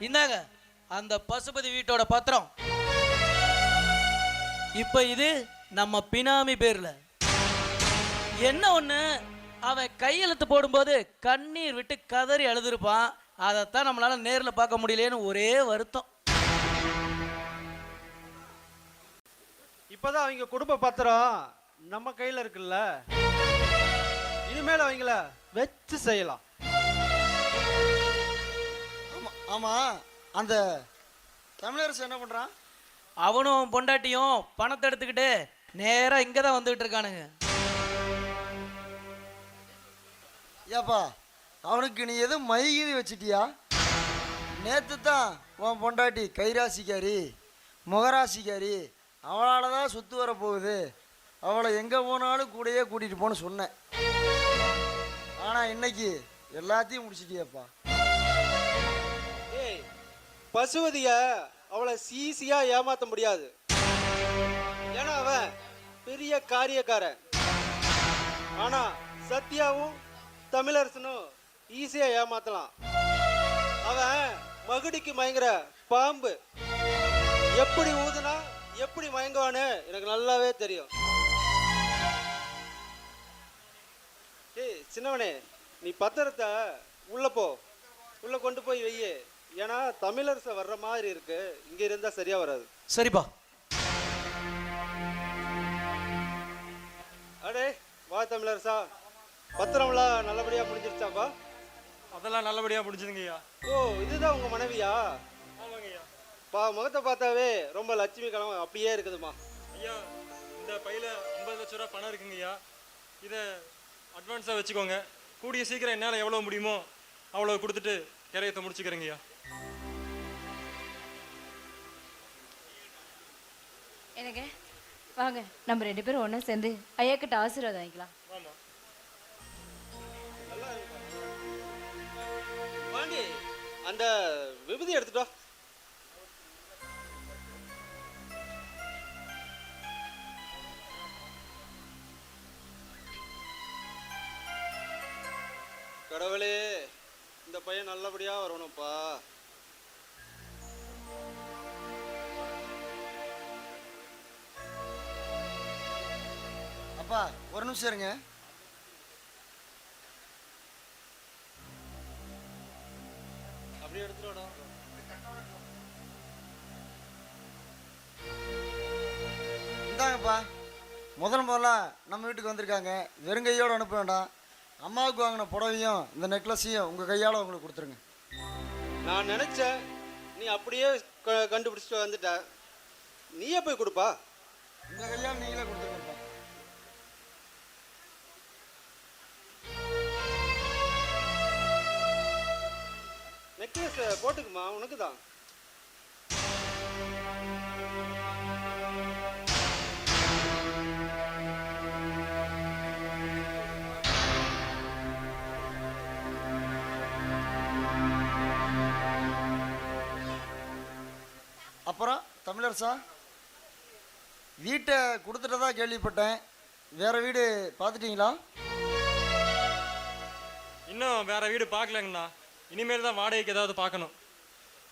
இந்தாங்க அந்த பசுபதி வீட்டோட பத்திரம். இப்ப இது நம்ம பினாமி பேர்ல. என்ன ஒண்ணு? அவன் கையெழுத்து போடும்போது கண்ணீர் விட்டு கதறி அழுதுருப்பான். அதைத்தான் நம்மளால நேர்ல பார்க்க முடியலன்னு ஒரே வருத்தம். இப்பதான் அவங்க குடும்ப பத்திரம் நம்ம கையில் இருக்குல்ல. இனிமேல் அவங்கள வச்சு செய்யலாம். ஆமா அந்த தமிழரசு என்ன பண்றான்? அவனும் பொண்டாட்டியும் பணத்தை எடுத்துக்கிட்டு நேரா இங்க தான் வந்துகிட்டு இருக்கானுங்க. ஏப்பா அவனுக்கு நீ எதுவும் மைகிரி வச்சிட்டியா? நேற்று தான் உன் பொண்டாட்டி கைராசிக்காரி முகராசிக்காரி அவளால் தான் சுத்து வர போகுது அவளை எங்கே போனாலும் கூடயே கூட்டிகிட்டு போன்னு சொன்னேன். ஆனால் இன்னைக்கு எல்லாத்தையும் முடிச்சிட்டியேப்பா? பசுவதிய அவளை சீசியா ஏமாத்த முடியாது. ஏன்னா அவன் பெரிய காரியக்காரன். ஆனா சத்யாவும் தமிழரசனும் ஈஸியா ஏமாத்தலாம். அவன் மகுடிக்கு மயங்குற பாம்பு. எப்படி ஊதுனா எப்படி மயங்குவான்னு எனக்கு நல்லாவே தெரியும். ஏய் சின்னவனே நீ பத்திரத்தை உள்ள போ. உள்ள கொண்டு போய் வையே. ஏன்னா தமிழரச வர்ற மாதிரி இருக்கு. இங்க இருந்தா சரியா வராது. சரிப்பா. அடே வா தமிழரசா. பத்திரம்லாம் நல்லபடியா முடிஞ்சிருச்சாப்பா? அதெல்லாம் நல்லபடியாக முடிஞ்சுதுங்கய்யா ஓ இதுதான் உங்க மனைவியா? ஆமாங்கய்யா. பா முகத்தை பார்த்தாவே ரொம்ப லட்சுமி கலம் அப்படியே இருக்குதுமா. ஐயா இந்த பையில ஐம்பது லட்ச ரூபா பணம் இருக்குங்கய்யா. இதை அட்வான்ஸாக வச்சுக்கோங்க. கூடிய சீக்கிரம் என்னால் எவ்வளோ முடியுமோ அவ்வளோ கொடுத்துட்டு கிரையத்தை முடிச்சுக்கிறேங்கய்யா. எனக்கு வாங்க நம்ம ரெண்டு பேரும் ஒன்றா சேர்ந்து ஐயா கிட்ட ஆசீர்வாதம் வாங்கிக்கலாம். பாண்டி அந்த விபூதி எடுத்துட்டோ கடவுளே இந்த பையன் நல்லபடியா வரணும்ப்பா. அப்பா ஒரு நிமிஷம் இருங்க. அப்படியே எடுத்துடா இந்தாங்கப்பா முதல் முதல்ல நம்ம வீட்டுக்கு வந்திருக்காங்க. வெறுங்கையோடு அனுப்ப வேண்டாம். அம்மாவுக்கு வாங்கின புடவையும் இந்த நெக்லஸையும் உங்கள் கையால் உங்களுக்கு கொடுத்துருங்க. நான் நினைச்சேன் நீ அப்படியே க- கண்டுபிடிச்சிட்டு வந்துட்ட. நீயே போய் கொடுப்பா. உங்கள் கையால் நீங்களே கொடுத்துருங்கப்பா நெக்லஸ் போட்டுக்குமா? உனக்கு தான் தமிழரசா? வீட்டை கொடுத்துட்டதா கேள்விப்பட்டேன். வேற வீடு பார்த்துட்டீங்களா? இன்னும் வேற வீடு பார்க்கலங்கண்ணா. இனிமேல் தான் வாடகைக்கு ஏதாவது பார்க்கணும்.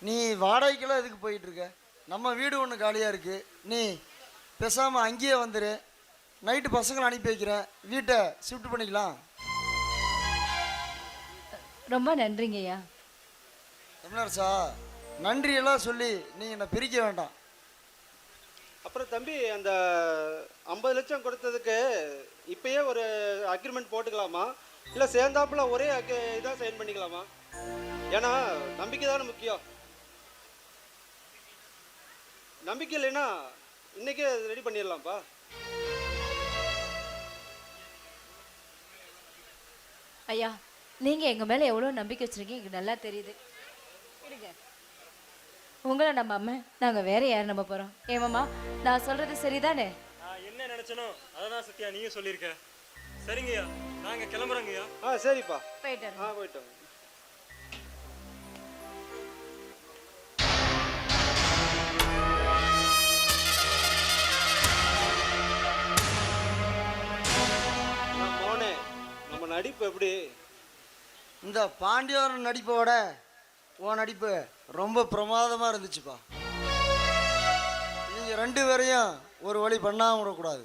நீ வாடகைக்கெல்லாம் எதுக்கு போயிட்டு இருக்க நம்ம வீடு ஒன்று காலியாக இருக்கு. நீ பேசாமல் அங்கேயே வந்துரு. நைட்டு பசங்களை அனுப்பி வைக்கிறேன் வீட்டை ஷிஃப்ட் பண்ணிக்கலாம். ரொம்ப நன்றிங்க ஐயா தமிழரசா நன்றியெல்லாம் சொல்லி நீ என்னை பிரிக்க வேண்டாம். அப்புறம் தம்பி அந்த ஐம்பது லட்சம் கொடுத்ததுக்கு இப்பயே ஒரு அக்ரிமெண்ட் போட்டுக்கலாமா? இல்லை சேர்ந்தாப்புல ஒரே இதாக சைன் பண்ணிக்கலாமா? ஏன்னா நம்பிக்கை தானே முக்கியம். நம்பிக்கை இல்லைன்னா இன்னைக்கே ரெடி பண்ணிடலாம்ப்பா. ஐயா நீங்கள் எங்கள் மேலே எவ்வளோ நம்பிக்கை வச்சுருக்கீங்க எனக்கு நல்லா தெரியுது. இருங்க. உங்களை நம்பாம நாங்கள் வேற யார் நம்ப போகிறோம் ஏமாம்மா நான் சொல்கிறது சரிதானே? நான் என்ன நினைச்சனோ அதை தான் சத்யா நீயும் சொல்லியிருக்க. சரிங்கய்யா நாங்கள் கிளம்புறோங்கய்யா. ஆ சரிப்பா. போயிட்டு. ஆ போயிட்டோம் நடிப்பு எப்படி? இந்த பாண்டியர் நடிப்பை விட உன் நடிப்பு ரொம்ப பிரமாதமாக இருந்துச்சுப்பா. நீங்கள் ரெண்டு பேரையும் ஒரு வழி பண்ணாமல் விடக்கூடாது.